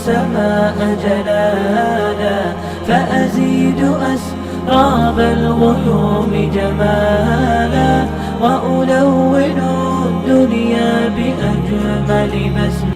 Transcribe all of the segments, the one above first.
السماء جلالا فأزيد أسراب الغيوم جمالا وألون الدنيا بأجمل مسجد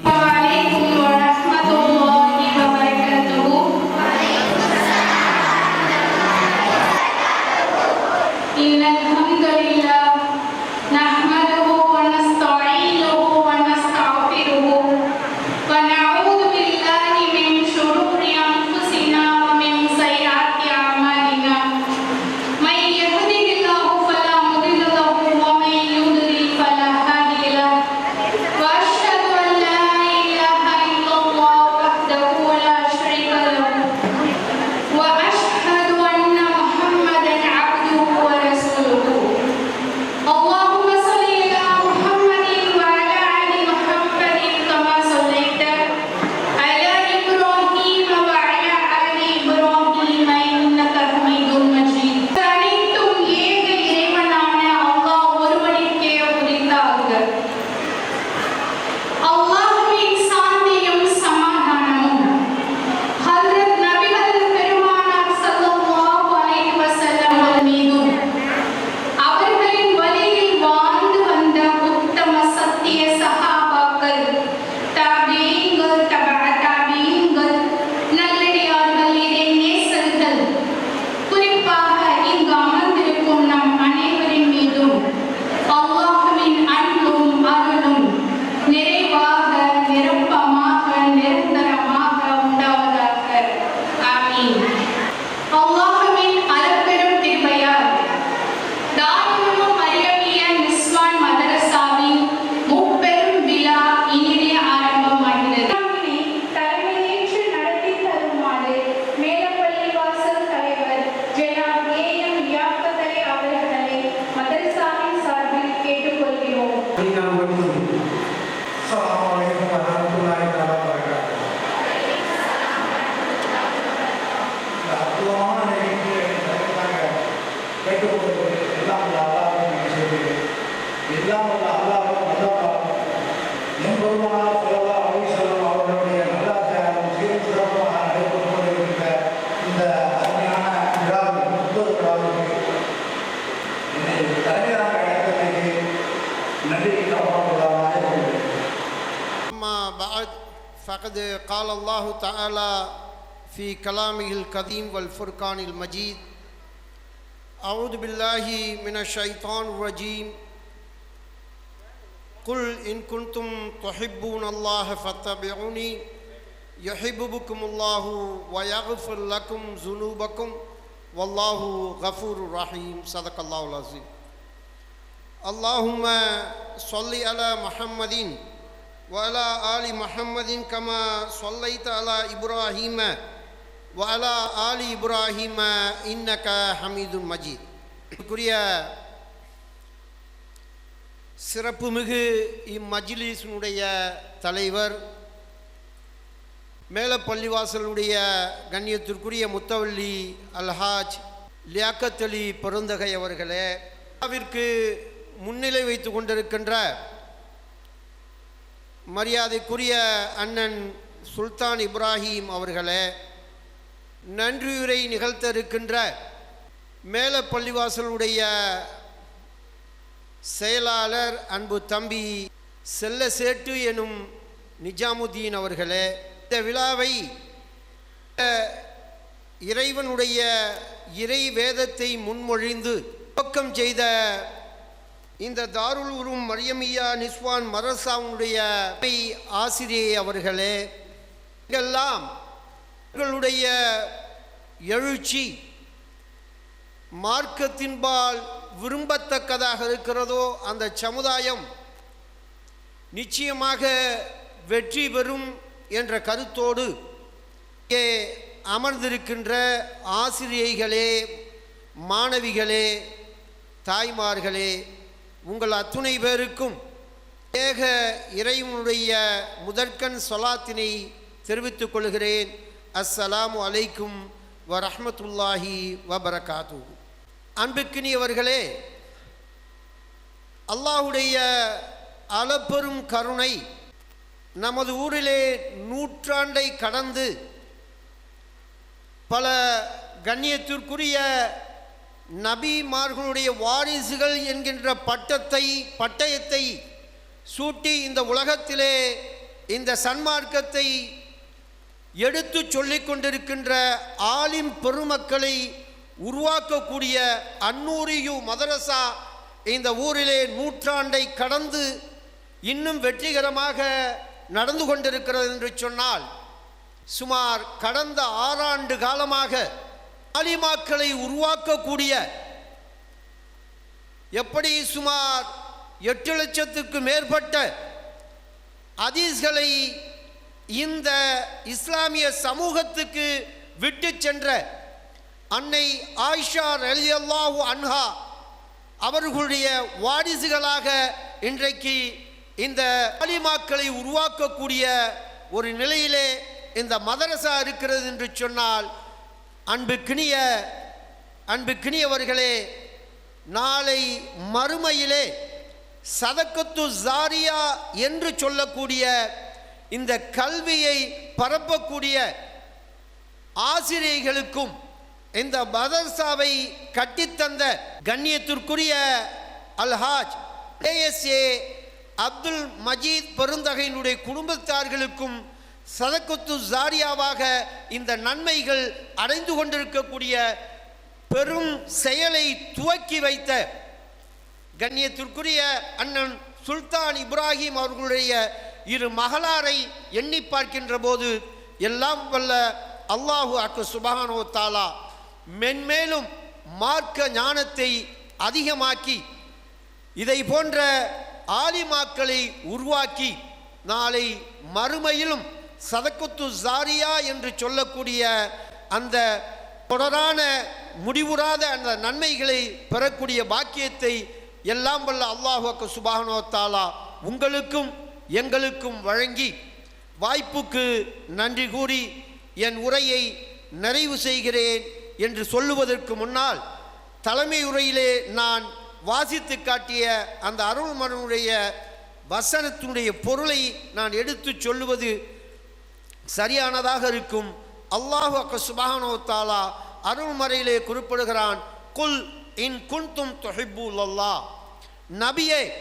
في كلامه القديم والفرقان المجيد. أعوذ بالله من الشيطان الرجيم. قل إن كنتم تحبون الله فاتبعوني يحببكم الله ويغفر لكم ذنوبكم والله غفور رحيم. صدق الله العظيم. اللهم صل على محمد وعلى آل محمد كما صليت على إبراهيم வலா ஆலி இப்ராஹிம இன்னக ஹமீது மஜீத் இதுக்குரிய சிறப்புமிகு இம்மஜிலிஸினுடைய தலைவர் மேலப்பள்ளிவாசலுடைய கண்ணியத்திற்குரிய முத்தவல்லி அல்ஹாஜ் லியாக்கத் அலி பெருந்தகை அவர்களே விற்கு முன்னிலை வைத்து கொண்டிருக்கின்ற மரியாதைக்குரிய அண்ணன் சுல்தான் இப்ராஹிம் அவர்களே நன்றியுரை நிகழ்த்த இருக்கின்ற மேல பள்ளிவாசலுடைய செயலாளர் அன்பு தம்பி செல்ல சேட்டு எனும் நிஜாமுதீன் அவர்களே இந்த விழாவை இறைவனுடைய இறை வேதத்தை முன்மொழிந்து துவக்கம் செய்த இந்த தாருல் உரும் மரியமியா நிஸ்வான் மரசாவுடைய ஆசிரியை அவர்களே எல்லாம் உங்களுடைய எழுச்சி மார்க்கத்தின்பால் விரும்பத்தக்கதாக இருக்கிறதோ அந்த சமுதாயம் நிச்சயமாக வெற்றி பெறும் என்ற கருத்தோடு இங்கே அமர்ந்திருக்கின்ற ஆசிரியைகளே மாணவிகளே தாய்மார்களே உங்கள் அத்துணை பேருக்கும் ஏக இறைவனுடைய முதற்கண் சொலாத்தினை தெரிவித்துக் கொள்கிறேன். அஸ்ஸலாமு அலைக்கும் வரஹ்மத்துல்லாஹி வபரகாத்து அன்புக்கினியவர்களே அல்லாஹுடைய அளப்பெரும் கருணை நமது ஊரிலே நூற்றாண்டை கடந்து பல கண்ணியத்திற்குரிய நபிமார்களுடைய வாரிசுகள் என்கின்ற பட்டத்தை பட்டயத்தை சூட்டி இந்த உலகத்திலே இந்த சன்மார்க்கத்தை எடுத்து சொல்லிக் கொண்டிருக்கின்ற ஆலிம் பெருமக்களை உருவாக்கக்கூடிய அன்னூரியு மதரசா இந்த ஊரிலே நூற்றாண்டை கடந்து இன்னும் வெற்றிகரமாக நடந்து கொண்டிருக்கிறது என்று சொன்னால் சுமார் கடந்த ஆறாண்டு காலமாக ஆலிமாக்களை உருவாக்கக்கூடிய எப்படி சுமார் எட்டு லட்சத்துக்கு மேற்பட்ட அதீஸ்களை இந்த இஸ்லாமிய சமூகத்துக்கு விட்டு சென்ற அன்னை ஆயிஷா ரலியல்லாஹு அன்ஹா அவர்களுடைய வாரிசுகளாக இன்றைக்கு இந்த பலிமாக்களை உருவாக்கக்கூடிய ஒரு நிலையிலே இந்த மதரசா இருக்கிறது என்று சொன்னால் அன்புக்கினிய அன்புக்கினியவர்களே நாளை மறுமையிலே சதக்கத்து ஜாரியா என்று சொல்லக்கூடிய இந்த கல்வியை பரப்பக்கூடிய ஆசிரியர்களுக்கும் இந்த மதர்சாவை கட்டித்தந்த கண்ணியத்திற்குரிய அல்ஹாஜ் ஏஎஸ்ஏ அப்துல் மஜீத் பெருந்தகையினுடைய குடும்பத்தார்களுக்கும் சதக்கத்து ஜாரியாவாக இந்த நன்மைகள் அடைந்து கொண்டிருக்கக்கூடிய பெரும் செயலை துவக்கி வைத்த கண்ணியத்திற்குரிய அண்ணன் சுல்தான் இப்ராஹிம் அவர்களுடைய இரு மகளாரை எண்ணி பார்க்கின்ற போது எல்லாம் வல்ல அல்லாஹு அக்கு சுபஹானோ தாலா மென்மேலும் மார்க்க ஞானத்தை அதிகமாக்கி இதை போன்ற ஆலிமாக்களை உருவாக்கி நாளை மறுமையிலும் சதக்குத்து ஜாரியா என்று சொல்லக்கூடிய அந்த தொடரான முடிவுறாத அந்த நன்மைகளை பெறக்கூடிய பாக்கியத்தை எல்லாம் வல்ல அல்லாஹுக்கு சுபானோ தாலா உங்களுக்கும் எங்களுக்கும் வழங்கி வாய்ப்புக்கு நன்றி கூறி என் உரையை நிறைவு செய்கிறேன் என்று சொல்லுவதற்கு முன்னால் தலைமை உரையிலே நான் வாசித்து காட்டிய அந்த அருள்மனுடைய வசனத்தினுடைய பொருளை நான் எடுத்து சொல்லுவது சரியானதாக இருக்கும். அல்லாஹு அக்க தாலா அருள்மறையிலே குறிப்பிடுகிறான் குல் இன் குன்தும் தொஹிபுல் அல்லா நபியே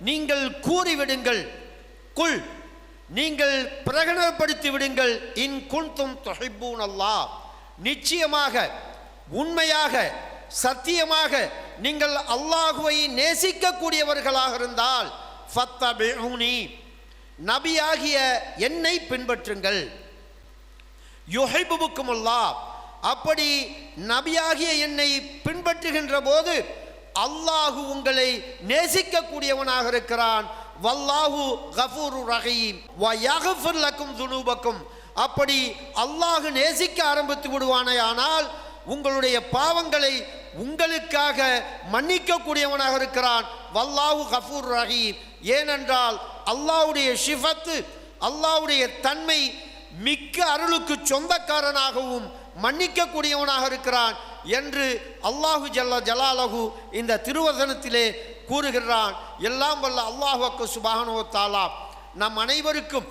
நீங்கள் கூறிவிடுங்கள் குல் நீங்கள் பிரகடனப்படுத்தி விடுங்கள். இன் குன்தும் தொகைப்பூன் அல்லா. நிச்சயமாக உண்மையாக சத்தியமாக நீங்கள் அல்லாஹுவை நேசிக்கக்கூடியவர்களாக இருந்தால் ஃபத்தபிஉனி. நபியாகிய என்னை பின்பற்றுங்கள். யுஹைபுக்கும் அல்லாஹ் அப்படி நபியாகிய என்னை பின்பற்றுகின்ற போது அல்லாஹு உங்களை நேசிக்கக்கூடியவனாக இருக்கிறான். வல்லாஹு கஃபூரு ரஹீம். வ லக்கும் துனூபக்கும். அப்படி அல்லாஹு நேசிக்க ஆரம்பித்து விடுவானேயானால் உங்களுடைய பாவங்களை உங்களுக்காக மன்னிக்கக்கூடியவனாக இருக்கிறான். வல்லாஹு கஃபூர் ரஹீம். ஏனென்றால் அல்லாஹ்வுடைய ஷிஃபத்து அல்லாஹ்வுடைய தன்மை மிக்க அருளுக்கு சொந்தக்காரனாகவும் மன்னிக்கக்கூடியவனாக இருக்கிறான் என்று அல்லாஹு ஜல்ல ஜலாலஹு இந்த திருவசனத்திலே கூறுகிறான். எல்லாம் வல்ல அல்லாஹுக்கு சுபானோ தாலா நம் அனைவருக்கும்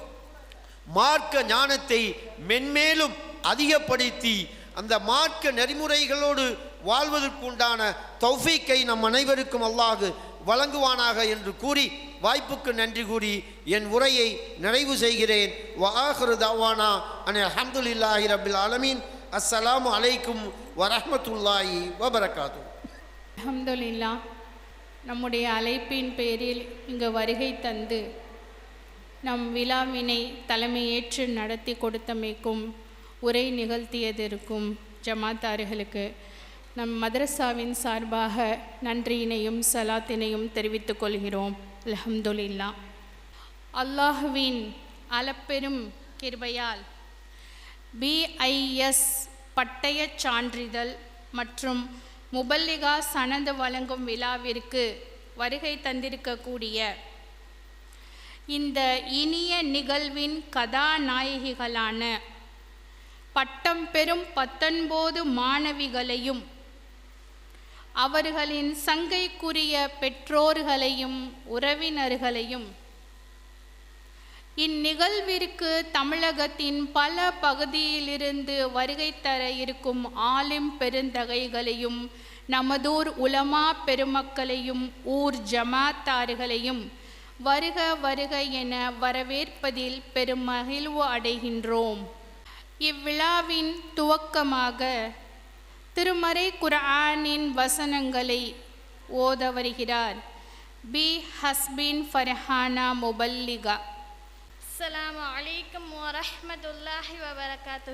மார்க்க ஞானத்தை மென்மேலும் அதிகப்படுத்தி அந்த மார்க்க நெறிமுறைகளோடு வாழ்வதற்குண்டான தௌஃபீக்கை நம் அனைவருக்கும் அல்லாஹு வழங்குவானாக என்று கூறி வாய்ப்புக்கு நன்றி கூறி என் உரையை நிறைவு செய்கிறேன். வாஹரு தவானா அன் அஹமதுல்லாஹி ரபில் ஆலமீன். அஸ்ஸலாமு அலைக்கும் வரமத்துல்லாஹி வபரகாத்து அஹமதுல்லா நம்முடைய அழைப்பின் பேரில் இங்கு வருகை தந்து நம் விழாவினை தலைமையேற்று நடத்தி கொடுத்தமைக்கும் உரை நிகழ்த்தியதற்கும் ஜமாத்தார்களுக்கு நம் மதரசாவின் சார்பாக நன்றியினையும் சலாத்தினையும் தெரிவித்துக் கொள்கிறோம். அல்ஹம்துலில்லா. அல்லாஹுவின் அளப்பெரும் கிருபையால் பிஐஎஸ் பட்டயச் சான்றிதழ் மற்றும் முபல்லிகா சனந்து வழங்கும் விழாவிற்கு வருகை தந்திருக்கக்கூடிய இந்த இனிய நிகழ்வின் கதாநாயகிகளான பட்டம் பெறும் பத்தொன்பது மாணவிகளையும் அவர்களின் சங்கைக்குரிய பெற்றோர்களையும் உறவினர்களையும் இந்நிகழ்விற்கு தமிழகத்தின் பல பகுதியிலிருந்து வருகை தர இருக்கும் ஆளும் பெருந்தகைகளையும் நமதூர் உலமா பெருமக்களையும் ஊர் ஜமாத்தார்களையும் வருக வருக என வரவேற்பதில் பெரும் மகிழ்வு அடைகின்றோம். இவ்விழாவின் துவக்கமாக திருமறை குர்ஆனின் வசனங்களை ஓத வருகிறார். பி ஹஸ்பின் ஃபர்ஹானா முபல்லிகா. அலாம் வலைக்கம் வரமத்துல்லாஹி வபரகாத்து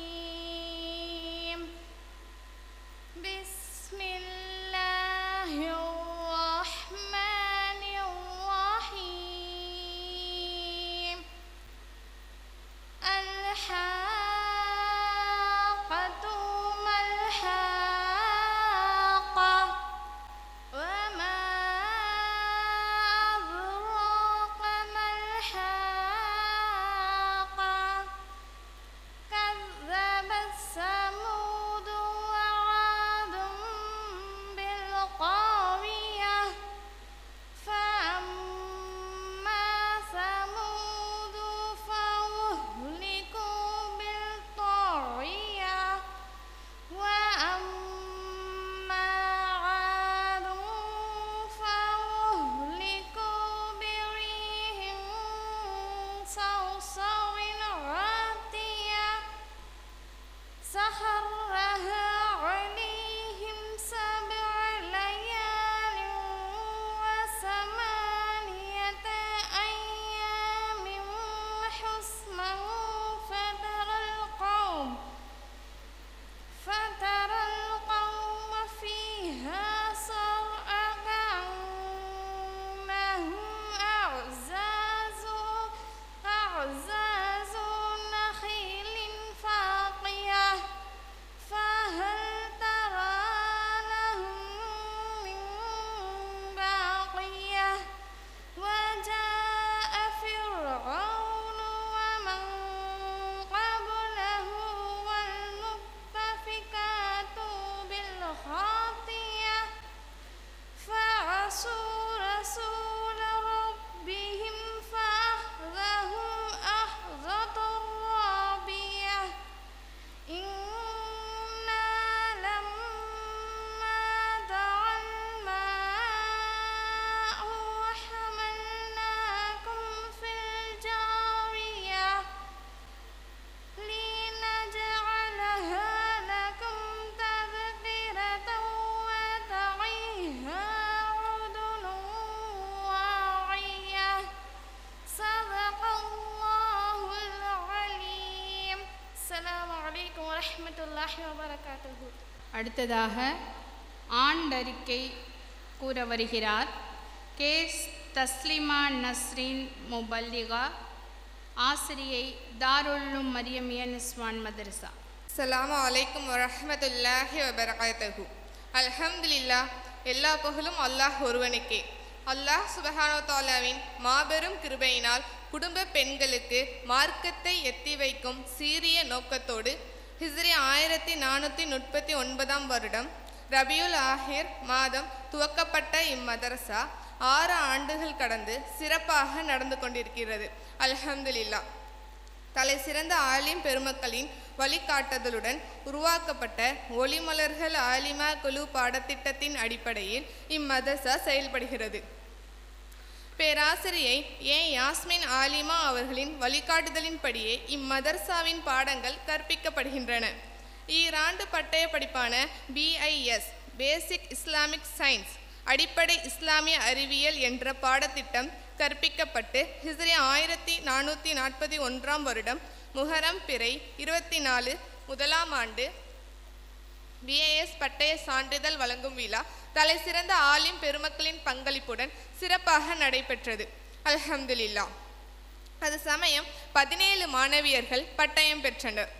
அடுத்ததாக ஆண்டறிக்கை கூற வருகிறார் கேஸ் தஸ்லிமா நஸ்ரின் முபல்லிகா ஆசிரியை தாருல்லும் மரியமியன் இஸ்மான் மதரசா. அஸ்ஸலாமு அலைக்கும் வரமத்துல்லாஹி வபரகாத்தகு அல்ஹம்துலில்லாஹ் எல்லா புகழும் அல்லாஹ் ஒருவனுக்கே. அல்லாஹ் சுபஹானோத்தாலாவின் மாபெரும் கிருபையினால் குடும்ப பெண்களுக்கு மார்க்கத்தை எத்தி வைக்கும் சீரிய நோக்கத்தோடு ஹிஸ்ரி ஆயிரத்தி நானூற்றி முப்பத்தி ஒன்பதாம் வருடம் ரபியுல் ஆஹிர் மாதம் துவக்கப்பட்ட இம்மதரசா ஆறு ஆண்டுகள் கடந்து சிறப்பாக நடந்து கொண்டிருக்கிறது. அல்ஹம்துலில்லாஹ். தலை சிறந்த ஆலிம் பெருமக்களின் வழிகாட்டுதலுடன் உருவாக்கப்பட்ட ஒளிமலர்கள் ஆலிமா குழு பாடத்திட்டத்தின் அடிப்படையில் இம்மதரசா செயல்படுகிறது. பேராசிரியை ஏ யாஸ்மின் ஆலிமா அவர்களின் வழிகாட்டுதலின்படியே இம்மதர்சாவின் பாடங்கள் கற்பிக்கப்படுகின்றன. ஈராண்டு பட்டய படிப்பான பிஐஎஸ் பேசிக் இஸ்லாமிக் சயின்ஸ் அடிப்படை இஸ்லாமிய அறிவியல் என்ற பாடத்திட்டம் கற்பிக்கப்பட்டு ஹிஸ்ரி ஆயிரத்தி நானூற்றி நாற்பத்தி ஒன்றாம் வருடம் முஹரம் பிறை இருபத்தி நாலு முதலாம் ஆண்டு பிஏஎஸ் பட்டய சான்றிதழ் வழங்கும் விழா தலை சிறந்த ஆலிம் பெருமக்களின் பங்களிப்புடன் சிறப்பாக நடைபெற்றது. அல்ஹம்துலில்லாஹ் அது சமயம் பதினேழு மாணவியர்கள் பட்டயம் பெற்றனர்.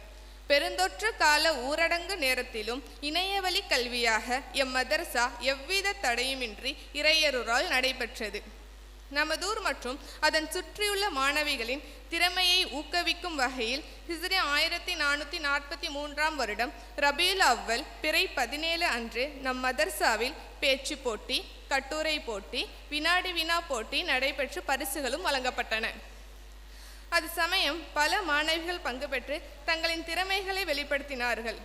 பெருந்தொற்று கால ஊரடங்கு நேரத்திலும் இணையவழி கல்வியாக எம் மதர்சா எவ்வித தடையுமின்றி இறையருளால் நடைபெற்றது. நமதூர் மற்றும் அதன் சுற்றியுள்ள மாணவிகளின் திறமையை ஊக்குவிக்கும் வகையில் ஹிஸ்ரி ஆயிரத்தி நானூற்றி நாற்பத்தி மூன்றாம் வருடம் ரபியுல் அவ்வல் பிறை பதினேழு அன்று நம் மதர்சாவில் பேச்சு போட்டி கட்டுரை போட்டி வினாடி வினா போட்டி நடைபெற்று பரிசுகளும் வழங்கப்பட்டன. அது சமயம் பல மாணவிகள் பங்கு பெற்று தங்களின் திறமைகளை வெளிப்படுத்தினார்கள்.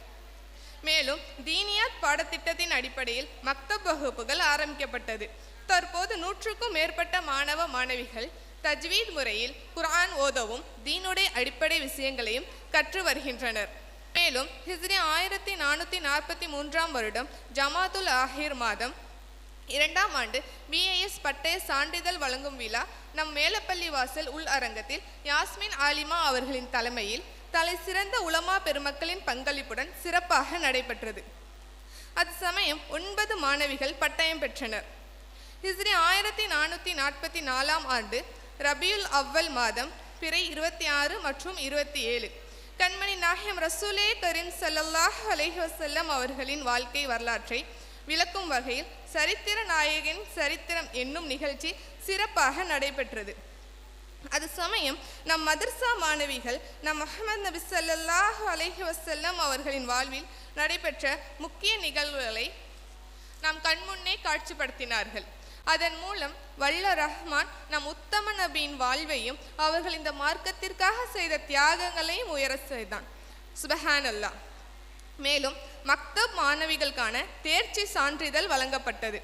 மேலும் தீனியாத் பாடத்திட்டத்தின் அடிப்படையில் மக்தப் வகுப்புகள் ஆரம்பிக்கப்பட்டது. தற்போது நூற்றுக்கும் மேற்பட்ட மாணவ மாணவிகள் தஜ்வீத் முறையில் குர்ஆன் ஓதவும் தீனுடைய அடிப்படை விஷயங்களையும் கற்று வருகின்றனர். மேலும் ஹிஸ்ரி ஆயிரத்தி நானூற்றி நாற்பத்தி மூன்றாம் வருடம் ஜமாத்துல் ஆஹிர் மாதம் இரண்டாம் ஆண்டு பிஏஎஸ் பட்டய சான்றிதழ் வழங்கும் விழா நம் மேலப்பள்ளி வாசல் உள் அரங்கத்தில் யாஸ்மின் ஆலிமா அவர்களின் தலைமையில் தலை சிறந்த உலமா பெருமக்களின் பங்களிப்புடன் சிறப்பாக நடைபெற்றது. அது சமயம் ஒன்பது மாணவிகள் பட்டயம் பெற்றனர். ஹிஸ்ரி ஆயிரத்தி நானூற்றி நாற்பத்தி நாலாம் ஆண்டு ரபியுல் அவ்வல் மாதம் பிறை இருபத்தி ஆறு மற்றும் இருபத்தி ஏழு. கண்மணி நாயகம் ரசூலே கரீம் சல்லல்லாஹ் அலைஹி வஸல்லம் அவர்களின் வாழ்க்கை வரலாற்றை விளக்கும் வகையில் சரித்திர நாயகன் சரித்திரம் என்னும் நிகழ்ச்சி சிறப்பாக நடைபெற்றது. அது சமயம் நம் மதர்சா மாணவிகள் நம் முஹம்மது நபி சல்லாஹ் அலஹி வசல்லம் அவர்களின் வாழ்வில் நடைபெற்ற முக்கிய நிகழ்வுகளை நாம் கண்முன்னே காட்சிப்படுத்தினார்கள். அதன் மூலம் வல்ல ரஹ்மான் நம் உத்தம நபியின் வாழ்வையும் அவர்கள் இந்த மார்க்கத்திற்காக செய்த தியாகங்களையும் உயர செய்தான். சுபஹான் அல்லாஹ் மேலும் மக்தப் மாணவிகளுக்கான தேர்ச்சி சான்றிதழ் வழங்கப்பட்டது.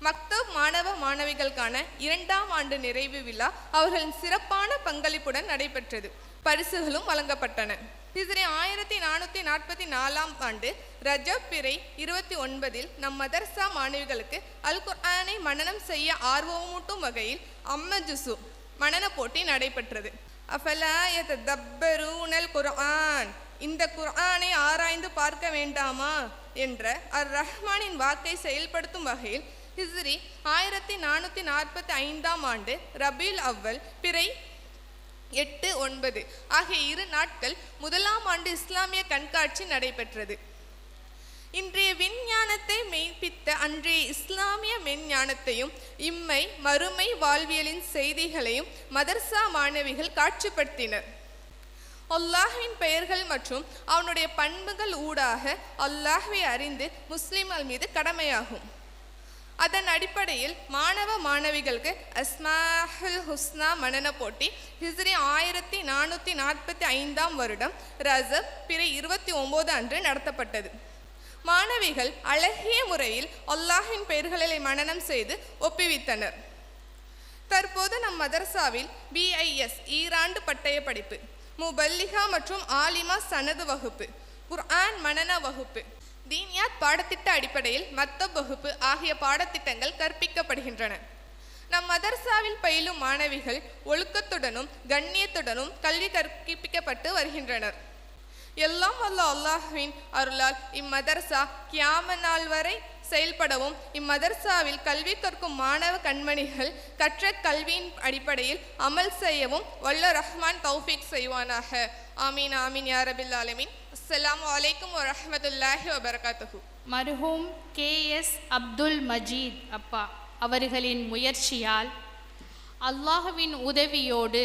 மக்தப் மாணவ மாணவிகளுக்கான இரண்டாம் ஆண்டு நிறைவு விழா அவர்களின் சிறப்பான பங்களிப்புடன் நடைபெற்றது. பரிசுகளும் வழங்கப்பட்டன. ஹிஜ்ரி ஆயிரத்தி நானூற்றி நாற்பத்தி நாலாம் ஆண்டு ரஜப் பிறை இருபத்தி ஒன்பதில் நம் மதர்சா மாணவிகளுக்கு அல் குர்ஆனை மனனம் செய்ய ஆர்வமூட்டும் வகையில் அம்ம ஜுசு மனன போட்டி நடைபெற்றது. அஃபலா யததப்பரூனல் குர்ஆன்? இந்த குர்ஆனை ஆராய்ந்து பார்க்க வேண்டாமா? என்ற அர் ரஹ்மானின் வாக்கை செயல்படுத்தும் வகையில் ஹிஸ்ரி ஆயிரத்தி நானூற்றி நாற்பத்தி ஐந்தாம் ஆண்டு ரபீல் அவ்வல் பிறை எட்டு ஒன்பது. ஆகிய இரு நாட்கள் முதலாம் ஆண்டு இஸ்லாமிய கண்காட்சி நடைபெற்றது. இன்றைய விஞ்ஞானத்தை மெய்ப்பித்த அன்றைய இஸ்லாமிய மெஞ்ஞானத்தையும் இம்மை மறுமை வாழ்வியலின் செய்திகளையும் மதர்சா மாணவிகள் காட்சிப்படுத்தினர். அல்லாஹ்வின் பெயர்கள் மற்றும் அவனுடைய பண்புகள் ஊடாக அல்லாஹ்வை அறிந்து முஸ்லிம்கள் மீது கடமையாகும். அதன் அடிப்படையில் மாணவ மாணவிகளுக்கு அஸ்மாஹுல் ஹுஸ்னா மனன போட்டி ஹிஸ்ரி ஆயிரத்தி நானூற்றி நாற்பத்தி ஐந்தாம் வருடம் ரசப் பிற இருபத்தி ஒம்போது அன்று நடத்தப்பட்டது. மாணவிகள் அழகிய முறையில் அல்லாஹின் பெயர்களை மனனம் செய்து ஒப்புவித்தனர். தற்போது நம் மதரசாவில் பிஐஎஸ் ஈராண்டு பட்டய படிப்பு முபல்லிகா மற்றும் ஆலிமா சனது வகுப்பு குர்ஆன் மனன வகுப்பு தீன்யாத் பாடத்திட்ட அடிப்படையில் மத்த வகுப்பு ஆகிய பாடத்திட்டங்கள் கற்பிக்கப்படுகின்றன. நம் மதர்சாவில் பயிலும் மாணவிகள் ஒழுக்கத்துடனும் கண்ணியத்துடனும் கல்வி கற்பிக்கப்பட்டு வருகின்றனர். எல்லாம் வல்ல அல்லாஹ்வின் அருளால் இம்மதர்சா கியாம நாள் வரை செயல்படவும் இம்மதர்சாவில் கல்வி கற்கும் மாணவ கண்மணிகள் கற்ற கல்வியின் அடிப்படையில் அமல் செய்யவும் வல்ல ரஹ்மான் தௌஃபிக் செய்வானாக. ஆமீன் ஆமீன் யா ரபில் ஆலமீன் அஸ்லாம் வலைக்கம் வரமத்துல்லாஹி வபரகாத்துஹு மர்ஹூம் கே எஸ் அப்துல் மஜீத் அப்பா அவர்களின் முயற்சியால் அல்லாஹுவின் உதவியோடு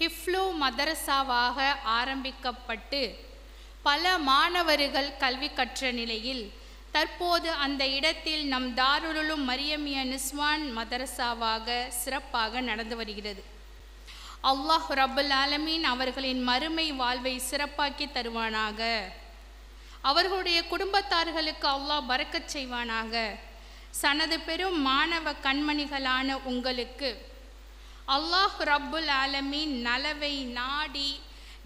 ஹிஃப்லு மதரசாவாக ஆரம்பிக்கப்பட்டு பல மாணவர்கள் கல்வி கற்ற நிலையில் தற்போது அந்த இடத்தில் நம் தாருலும் மரியமிய நிஸ்வான் மதரசாவாக சிறப்பாக நடந்து வருகிறது. அல்லாஹ் ரபுல் ஆலமீன் அவர்களின் மறுமை வாழ்வை சிறப்பாக்கி தருவானாக. அவர்களுடைய குடும்பத்தார்களுக்கு அல்லாஹ் பறக்கச் செய்வானாக. சனது பெரும் மாணவ கண்மணிகளான உங்களுக்கு அல்லாஹ் ரப்புல் ஆலமீன் நலவை நாடி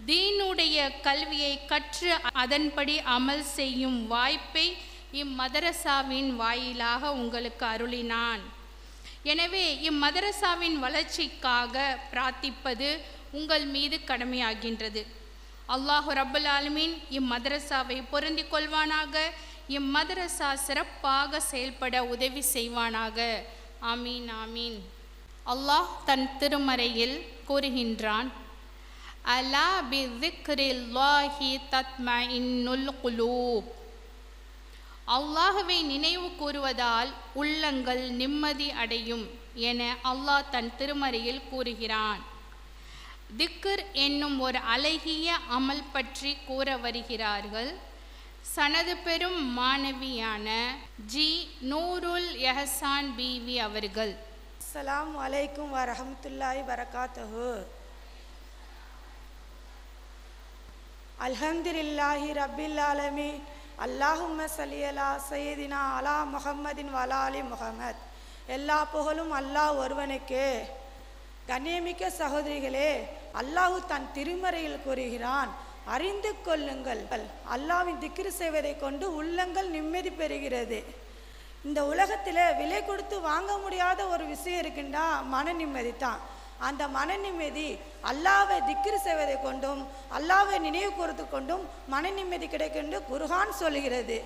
தீனுடைய கல்வியை கற்று அதன்படி அமல் செய்யும் வாய்ப்பை இம்மதரசாவின் வாயிலாக உங்களுக்கு அருளினான். எனவே இம்மதரசாவின் வளர்ச்சிக்காக பிரார்த்திப்பது உங்கள் மீது கடமையாகின்றது. அல்லாஹு ரபுல் ஆலமீன் இம்மதரசாவை பொருந்திக் கொள்வானாக இம்மதரசா சிறப்பாக செயல்பட உதவி செய்வானாக. ஆமீன் ஆமீன். அல்லாஹ் தன் திருமறையில் கூறுகின்றான் அலா பி திக்ரில்லாஹி தத்மஇன்னுல் குலூப். அல்லாஹுவை நினைவு கூறுவதால் உள்ளங்கள் நிம்மதி அடையும் என அல்லாஹ் தன் திருமறையில் கூறுகிறான். திக்கர் என்னும் ஒரு அழகிய அமல் பற்றி கூற வருகிறார்கள். சனது பெரும் மாணவியான ஜி. நூருல் எஹசான் பிவி அவர்கள். அஸ்லாம் வலைக்கும் வரஹமத்துல்லாஹி வரகாத்தஹு. அல்ஹம்துலில்லாஹி ரபில் ஆலமீன். அல்லாஹும்ம சல்லியலா சையதினா அலா முஹம்மதின் வலாலி முகமத் எல்லா புகழும் அல்லாஹ் ஒருவனுக்கே. கண்ணியமிக்க சகோதரிகளே அல்லாஹ் தன் திருமறையில் கூறுகிறான் அறிந்து கொள்ளுங்கள். அல்லாவின் திக்ரு செய்வதை கொண்டு உள்ளங்கள் நிம்மதி பெறுகிறது. இந்த உலகத்தில் விலை கொடுத்து வாங்க முடியாத ஒரு விஷயம் இருக்குண்டா மன நிம்மதி தான். அந்த மன நிம்மதி அல்லாவை திக்ரு செய்வதை கொண்டும் அல்லாவை நினைவு கூறுவது கொண்டும் மன நிம்மதி கிடைக்கும் என்று சொல்கிறது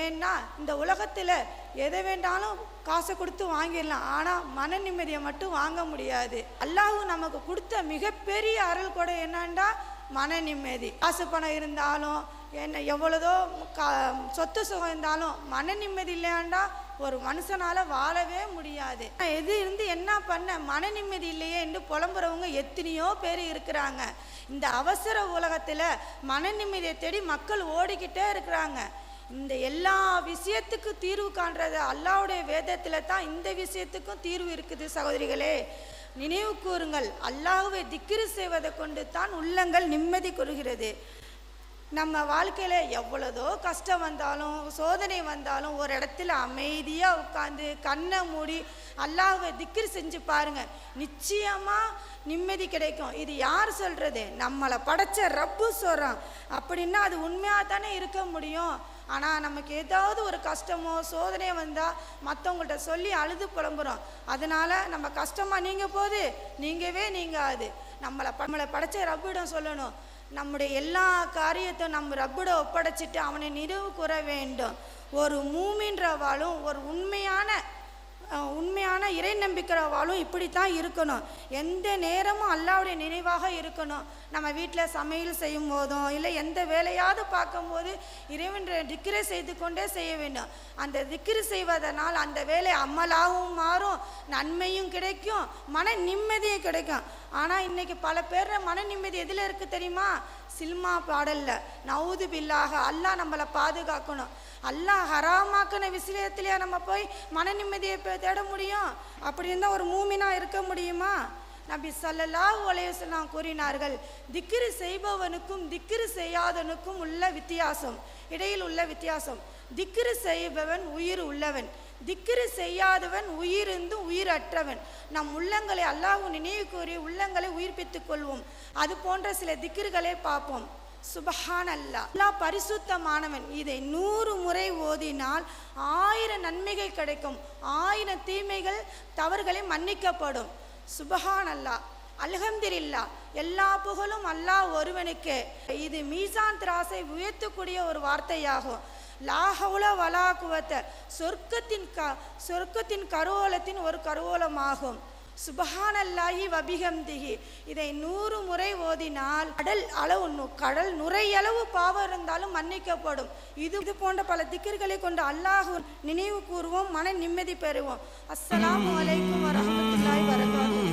ஏன்னா இந்த உலகத்தில் எதை வேண்டாலும் காசை கொடுத்து வாங்கிடலாம். ஆனால் மன நிம்மதியை மட்டும் வாங்க முடியாது. அல்லாஹ் நமக்கு கொடுத்த மிகப்பெரிய அருள் கூட என்னண்டா? மன நிம்மதி காசு பணம் இருந்தாலும் என்ன எவ்வளதோ கா சொத்து சுகம் இருந்தாலும் மன நிம்மதி இல்லையாண்டா? ஒரு மனுஷனால் வாழவே முடியாது. நான் எது இருந்து என்ன பண்ண? மன நிம்மதி இல்லையே என்று புலம்புறவங்க எத்தனையோ பேர் இருக்கிறாங்க. இந்த அவசர உலகத்தில் மன நிம்மதியை தேடி மக்கள் ஓடிக்கிட்டே இருக்கிறாங்க. இந்த எல்லா விஷயத்துக்கும் தீர்வு காண்றது அல்லாவுடைய வேதத்தில் தான் இந்த விஷயத்துக்கும் தீர்வு இருக்குது சகோதரிகளே. நினைவு கூறுங்கள் அல்லாஹுவை திக்கிரி செய்வதை கொண்டு தான் உள்ளங்கள் நிம்மதி கொள்கிறது நம்ம வாழ்க்கையில் எவ்வளதோ கஷ்டம் வந்தாலும் சோதனை வந்தாலும் ஒரு இடத்துல அமைதியாக உட்காந்து கண்ணை மூடி அல்லாஹை திக்கிர் செஞ்சு பாருங்க. நிச்சயமாக நிம்மதி கிடைக்கும். இது யார் சொல்கிறது நம்மளை படைச்ச ரப்பு சொல்கிறான் அப்படின்னா அது உண்மையாக தானே இருக்க முடியும். ஆனால் நமக்கு ஏதாவது ஒரு கஷ்டமோ சோதனையோ வந்தால் மற்றவங்கள்ட்ட சொல்லி அழுது புலம்புறோம். அதனால் நம்ம கஷ்டமாக நீங்கள் போது நீங்கவே நீங்காது. நம்மளை நம்மளை படைச்ச ரப்பிடம் சொல்லணும். நம்முடைய எல்லா காரியத்தையும் நம்ம ரப்பிட ஒப்படைச்சிட்டு அவனை நினைவு கூற வேண்டும். ஒரு மூமின்றவாளும் ஒரு உண்மையான உண்மையான இறை நம்பிக்கிறவாளும் இப்படித்தான் இருக்கணும். எந்த நேரமும் அல்லாவுடைய நினைவாக இருக்கணும். நம்ம வீட்டில் சமையல் செய்யும் போதும் இல்லை எந்த வேலையாவது பார்க்கும்போது இறைவன் திக்கிரை செய்து கொண்டே செய்ய வேண்டும். அந்த திக்கிரி செய்வதனால் அந்த வேலை அம்மலாகவும் மாறும் நன்மையும் கிடைக்கும் மன நிம்மதியும் கிடைக்கும். ஆனால் இன்னைக்கு பல பேர் மன நிம்மதி எதில் இருக்குது தெரியுமா? சில்மா பாடலில். நவுது பில்லாக அல்லாஹ் நம்மளை பாதுகாக்கணும். அல்லாஹ் ஹராமாக்கின விஷயத்திலேயே நம்ம போய் மன நிம்மதியை தேட முடியும். அப்படி இருந்தால் ஒரு மூமினா இருக்க முடியுமா? நபி ஸல்லல்லாஹு அலைஹி கூறினார்கள் திக்ரு செய்பவனுக்கும் திக்ரு செய்யாதவனுக்கும் உள்ள வித்தியாசம் இடையில் உள்ள வித்தியாசம். திக்ரு செய்பவன் உயிர் உள்ளவன். திக்ரு செய்யாதவன் உயிரிருந்து உயிரற்றவன். நம் உள்ளங்களை அல்லாஹ் நினைவு கூறி உள்ளங்களை உயிர்ப்பித்துக் கொள்வோம். அது போன்ற சில திக்ருகளை பார்ப்போம். சுபஹான் அல்லா அல்லா பரிசுத்தமானவன். இதை நூறு முறை ஓதினால் ஆயிரம் நன்மைகள் கிடைக்கும். ஆயிரம் தீமைகள் தவறுகளை மன்னிக்கப்படும். சுபஹான் அல்லாஹ் அல்ஹம்துலில்லா. எல்லா புகழும் அல்லாஹ் ஒருவனுக்கே. இது மீசான் திராசை உயர்த்தக்கூடிய ஒரு வார்த்தையாகும். லாஹவுல வலாகுவத்த சொர்க்கத்தின் க சொர்க்கத்தின் கருவோலத்தின் ஒரு கருவோலமாகும் சுபஹானல்லாஹி வபிகம்திகி இதை நூறு முறை ஓதினால் கடல் அளவு நு- கடல் நுரையளவு பாவம் இருந்தாலும் மன்னிக்கப்படும். இது இது போன்ற பல திக்கர்களை கொண்டு அல்லாஹ் நினைவு கூறுவோம் மன நிம்மதி பெறுவோம். அஸ்ஸலாமு அலைக்கும் வரமத்துல்லாய் வரகாத்து